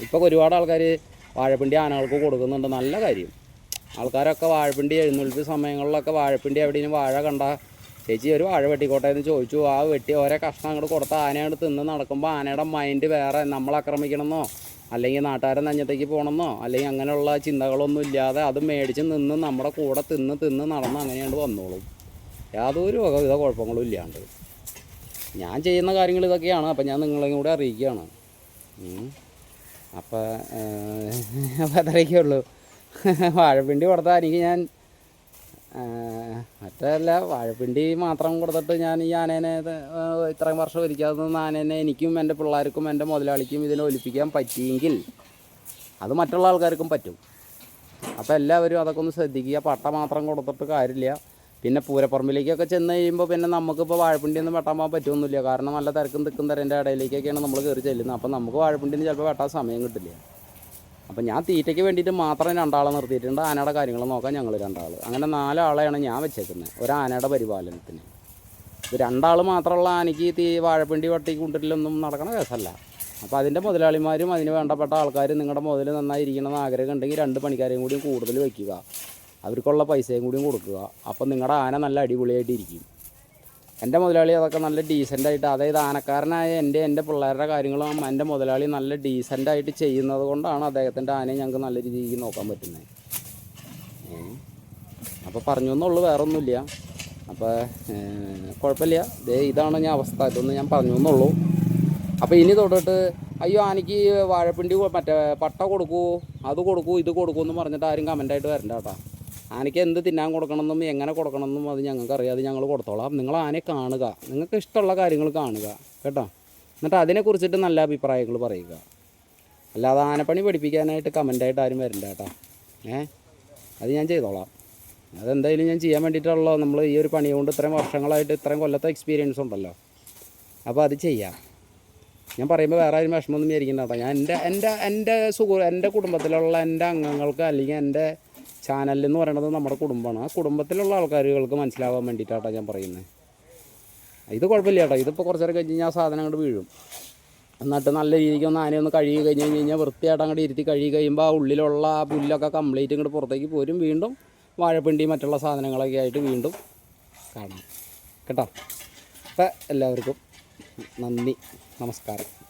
ഇപ്പോൾ ഒരുപാട് ആൾക്കാർ വാഴപ്പിണ്ടി ആനകൾക്ക് കൊടുക്കുന്നുണ്ട്. നല്ല കാര്യം. ആൾക്കാരൊക്കെ വാഴപ്പിണ്ടി എഴുന്നള്ളിപ്പ് സമയങ്ങളിലൊക്കെ വാഴപ്പിണ്ടി എവിടെയും വാഴ കണ്ട ചേച്ചി ഒരു വാഴ വെട്ടിക്കോട്ടെ എന്ന് ചോദിച്ചു. ആ വെട്ടി ഓരോ കഷ്ണം അങ്ങോട്ട് കൊടുത്ത ആനയോട് തിന്ന് നടക്കുമ്പോൾ ആനയുടെ മൈൻഡ് വേറെ. നമ്മൾ ആക്രമിക്കണമെന്നോ? അല്ലെങ്കിൽ നാട്ടുകാരെ നഞ്ഞത്തേക്ക് പോകണമെന്നോ? അല്ലെങ്കിൽ അങ്ങനെയുള്ള ചിന്തകളൊന്നും ഇല്ലാതെ അത് മേടിച്ച് നിന്ന് നമ്മുടെ കൂടെ തിന്ന് തിന്ന് നടന്ന് അങ്ങനെയാണ് വന്നോളും. യാതൊരു വകവിധ കുഴപ്പങ്ങളും ഇല്ലാണ്ട്. ഞാൻ ചെയ്യുന്ന കാര്യങ്ങൾ ഇതൊക്കെയാണ്. അപ്പം ഞാൻ നിങ്ങളെയും കൂടെ അറിയിക്കുകയാണ്. അപ്പോൾ അപ്പോൾ അത്രയൊക്കെ ഉള്ളൂ. വാഴപ്പിണ്ടി കൊടുത്താൽ എനിക്ക് ഞാൻ മറ്റല്ല വാഴപ്പിണ്ടി മാത്രം കൊടുത്തിട്ട് ഞാൻ ഈ ആനേനെ ഇത്, ഇത്രയും വർഷം ഒരിക്കാതെ ആനേനെ എനിക്കും എന്റെ പിള്ളേർക്കും എന്റെ മുതലാളിക്കും ഇതിനെ ഒലിപ്പിക്കാൻ പറ്റിയെങ്കിൽ അത് മറ്റുള്ള ആൾക്കാർക്കും പറ്റും. അപ്പോൾ എല്ലാവരും അതൊക്കെ ഒന്ന് ശ്രദ്ധിക്കുക. പട്ട മാത്രം കൊടുത്തിട്ട് കാര്യമില്ല. പിന്നെ പൂരപ്പറമ്പിലേക്കൊക്കെ ചെന്ന് കഴിയുമ്പോൾ പിന്നെ നമുക്കിപ്പോൾ വാഴപ്പിണ്ടി ഒന്നും വെട്ടാൻ പോകാൻ പറ്റുമൊന്നുമില്ല കാരണം നല്ല തിരക്കും തിക്കും തരേന്റെ ഇടയിലേക്കൊക്കെയാണ് നമ്മൾ കയറി ചെല്ലുന്നത്. അപ്പോൾ നമുക്ക് വാഴപ്പിണ്ടിന് ചിലപ്പോൾ വെട്ടാൻ സമയം കിട്ടില്ല. അപ്പോൾ ഞാൻ തീറ്റയ്ക്ക് വേണ്ടിയിട്ട് മാത്രം രണ്ടാളെ നിർത്തിയിട്ടുണ്ട്. ആനയുടെ കാര്യങ്ങൾ നോക്കാൻ ഞങ്ങൾ രണ്ടാൾ അങ്ങനെ നാലാളെയാണ് ഞാൻ വെച്ചേക്കുന്നത് ഒരു ആനയുടെ പരിപാലനത്തിന്. രണ്ടാൾ മാത്രമുള്ള ആനയ്ക്ക് തീ വാഴപ്പിണ്ടി വട്ടി കൊണ്ടിട്ടില്ലൊന്നും നടക്കണ കേസല്ല. അപ്പോൾ അതിന്റെ മുതലാളിമാരും അതിന് വേണ്ടപ്പെട്ട ആൾക്കാരും നിങ്ങളുടെ മുതൽ നന്നായിരിക്കണമെന്ന് ആഗ്രഹം ഉണ്ടെങ്കിൽ രണ്ട് പണിക്കാരെയും കൂടിയും കൂടുതൽ വയ്ക്കുക അവർക്കുള്ള പൈസയും കൂടിയും കൊടുക്കുക. അപ്പം നിങ്ങളുടെ ആന നല്ല അടിപൊളിയായിട്ട് ഇരിക്കും. എന്റെ മുതലാളി അതൊക്കെ നല്ല ഡീസന്റായിട്ട് അതായത് ആനക്കാരനായ എന്റെ എന്റെ പിള്ളേരുടെ കാര്യങ്ങളും എന്റെ മുതലാളി നല്ല ഡീസന്റായിട്ട് ചെയ്യുന്നത് കൊണ്ടാണ് അദ്ദേഹത്തിന്റെ ആനയെ ഞങ്ങൾക്ക് നല്ല രീതിക്ക് നോക്കാൻ പറ്റുന്നത്. അപ്പോൾ പറഞ്ഞു എന്നുള്ളൂ വേറെ ഒന്നുമില്ല അപ്പോൾ കുഴപ്പമില്ല. ദേ ഇതാണ് ഞാൻ അവസ്ഥ. ഇതൊന്ന് ഞാൻ പറഞ്ഞു എന്നുള്ളൂ. അപ്പോൾ ഇനി തൊട്ടിട്ട് അയ്യോ ആനയ്ക്ക് വാഴപ്പിണ്ടി മറ്റേ പട്ട കൊടുക്കൂ അത് കൊടുക്കൂ ഇത് കൊടുക്കൂ എന്ന് പറഞ്ഞിട്ട് ആരും കമന്റായിട്ട് വരണ്ട കേട്ടോ. ആനയ്ക്ക് എന്ത് തിന്നാൻ കൊടുക്കണമെന്നും എങ്ങനെ കൊടുക്കണമെന്നും അത് ഞങ്ങൾക്ക് അറിയാതെ ഞങ്ങൾ കൊടുത്തോളാം. നിങ്ങൾ ആനയെ കാണുക. നിങ്ങൾക്ക് ഇഷ്ടമുള്ള കാര്യങ്ങൾ കാണുക. കേട്ടോ? എന്നിട്ട് അതിനെക്കുറിച്ചിട്ട് നല്ല അഭിപ്രായങ്ങൾ പറയുക. അല്ലാതെ ആനപ്പണി പഠിപ്പിക്കാനായിട്ട് കമന്റായിട്ട് ആരും വരണ്ട കേട്ടോ. ഏ? അത് ഞാൻ ചെയ്തോളാം. അതെന്തായാലും ഞാൻ ചെയ്യാൻ വേണ്ടിയിട്ടുള്ള നമ്മൾ ഈ ഒരു പണി കൊണ്ട് ഇത്രയും വർഷങ്ങളായിട്ട് ഇത്രയും കൊല്ലത്തെ എക്സ്പീരിയൻസ് ഉണ്ടല്ലോ. അപ്പോൾ അത് ചെയ്യാം. ഞാൻ പറയുമ്പോൾ വേറെ ആരും വിഷമമൊന്നും വിചാരിക്കണ്ട കേട്ടോ. ഞാൻ എന്റെ എന്റെ എന്റെ സുഹൃ എന്റെ കുടുംബത്തിലുള്ള എന്റെ അംഗങ്ങൾക്ക് അല്ലെങ്കിൽ എന്റെ ചാനൽ എന്ന് പറയുന്നത് നമ്മുടെ കുടുംബമാണ്. ആ കുടുംബത്തിലുള്ള ആൾക്കാരുകൾക്ക് മനസ്സിലാവാൻ വേണ്ടിയിട്ടാട്ടോ ഞാൻ പറയുന്നത് ഇത് കുഴപ്പമില്ല കേട്ടോ. ഇതിപ്പോൾ കുറച്ച് നേരം കഴിഞ്ഞ് കഴിഞ്ഞാൽ സാധനം അങ്ങോട്ട് വീഴും. എന്നിട്ട് നല്ല രീതിക്ക് ഒന്ന് ആനയൊന്ന് കഴുകി കഴിഞ്ഞ് കഴിഞ്ഞ് കഴിഞ്ഞാൽ വൃത്തിയായിട്ട് അങ്ങോട്ട് ഇരുത്തി കഴുകി കഴിയുമ്പോൾ ആ ഉള്ളിലുള്ള ആ പുല്ലൊക്കെ കംപ്ലീറ്റ് ഇങ്ങോട്ട് പുറത്തേക്ക് പോരും. വീണ്ടും വാഴപ്പിണ്ടി മറ്റുള്ള സാധനങ്ങളൊക്കെ ആയിട്ട് വീണ്ടും കാണാം. കേട്ടോ? അപ്പം എല്ലാവർക്കും നന്ദി. നമസ്കാരം.